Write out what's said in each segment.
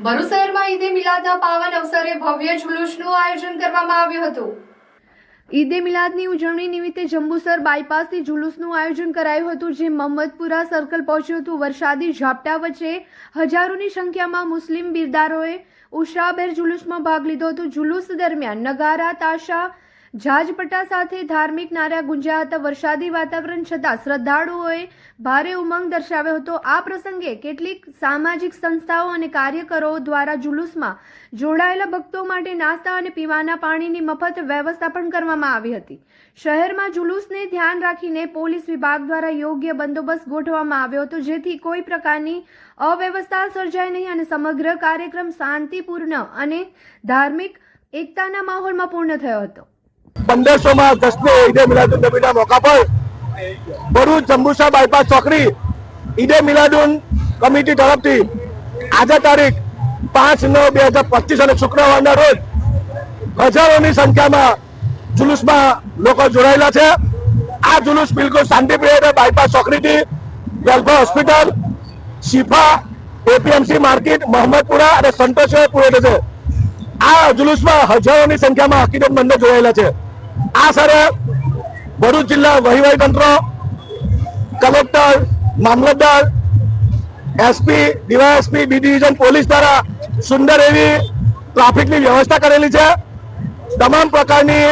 ભરૂચ શહેરમાં ઈદે મિલાદના પાવન અવસરે ભવ્ય જુલુસનું આયોજન કરવામાં આવ્યું હતું. ઈદે મિલાદની ઉજવણી નિમિત્તે જંબુસર બાયપાસથી જુલુસનું આયોજન કરાયું હતું, જે મહમ્મદપુરા સર્કલ પહોંચ્યું હતું. વરસાદી ઝાપટા વચ્ચે હજારોની સંખ્યામાં મુસ્લિમ બિરદારોએ ઉષાબેર જુલુસમાં ભાગ લીધો હતો. જુલુસ દરમિયાન નગારા, તાશા જાજપટા સાથે ધાર્મિક નારા ગુંજ્યા હતા. વરસાદી વાતાવરણ છતાં શ્રદ્ધાળુઓએ ભારે ઉમંગ દર્શાવ્યો હતો. આ પ્રસંગે કેટલીક સામાજિક સંસ્થાઓ અને કાર્યકરો દ્વારા જુલુસમાં જોડાયેલા ભક્તો માટે નાસ્તા અને પીવાના પાણીની મફત વ્યવસ્થા પણ કરવામાં આવી હતી. શહેરમાં જુલુસને ધ્યાન રાખીને પોલીસ વિભાગ દ્વારા યોગ્ય બંદોબસ્ત ગોઠવવામાં આવ્યો હતો, જેથી કોઈ પ્રકારની અવ્યવસ્થા સર્જાય નહીં અને સમગ્ર કાર્યક્રમ શાંતિપૂર્ણ અને ધાર્મિક એકતાના માહોલમાં પૂર્ણ થયો હતો. પંદરસોમાં દસમે ઈદે મિલાદુન નબીના મોકા પર ભરૂચ જંબુસા બાયપાસ ચોકડી ઈદે મિલાદુન કમિટી તરફથી આજે તારીખ પાંચ નવ બે હજાર પચીસ અને શુક્રવારના રોજ હજારોની સંખ્યામાં જુલુસમાં લોકો જોડાયેલા છે. આ જુલુસ બિલકુલ શાંતિપ્રિય bypass ચોકડીથી welfare hospital, Shifa, APMC market Mohammadpura અને સંતોષે પૂરો થશે આ જુલુસમાં હજારોની સંખ્યામાં હકીકતમંદો જોડાયેલા છે. આ સરે ભરૂચ જિલ્લા વહીવટીતંત્ર કલેક્ટર, મામલતદાર SP DYSP B division police દ્વારા સુંદર એવી ટ્રાફિકની વ્યવસ્થા કરેલી છે. તમામ પ્રકારની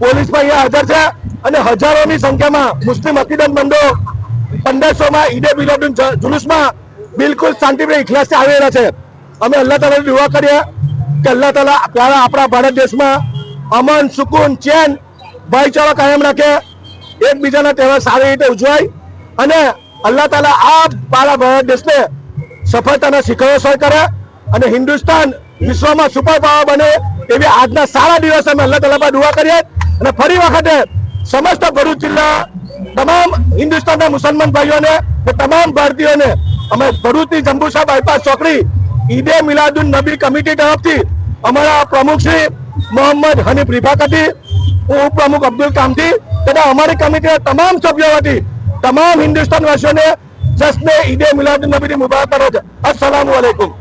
પોલીસ પણ અહીંયા હાજર છે અને હજારોની સંખ્યામાં મુસ્લિમ હકીકતમંદો પંદરસોમાં ઈદે મિલાદુન જુલુસમાં બિલકુલ શાંતિપ્રિય ઇખલાસથી આવી રહ્યા છે. અમે અલ્લાહ તાલાની દુઆ કરીએ કે અલ્લાહ તાલા પ્યારા આપણા ભારત દેશમાં અમન, સુકૂન, ચેન ભાઈચારો કાયમ રાખે. એકબીજાના તહેવાર સારી રીતે ઉજવાય અને અલ્લાહ તાલા આ મારા ભારત દેશને સફળતાના શિખરો સર કરે અને હિન્દુસ્તાન વિશ્વમાં સુપર પાવર બને એવી આજના સારા દિવસે અમે અલ્લાહ તાલા પર દુઆ કરીએ અને ફરી વખતે સમસ્ત ભરૂચ જિલ્લા તમામ હિન્દુસ્તાનના મુસલમાન ભાઈઓને કે તમામ ભારતીયોને અમે ભરૂચની જંબુસા બાયપાસ ચોકડી ઈદે મિલાદુન નબી કમિટી તરફથી અમારા પ્રમુખ શ્રી મોહમ્મદ હનીફ રિફાકતી ઉપપ્રમુખ અબ્દુલ કામથી તથા અમારી કમિટીના તમામ સભ્યો હતી તમામ હિન્દુસ્તાન જશ્ન જશ્ને ઈદે મિલાદ નબીની મુબારક કરો છે અસલામ વાલેકુમ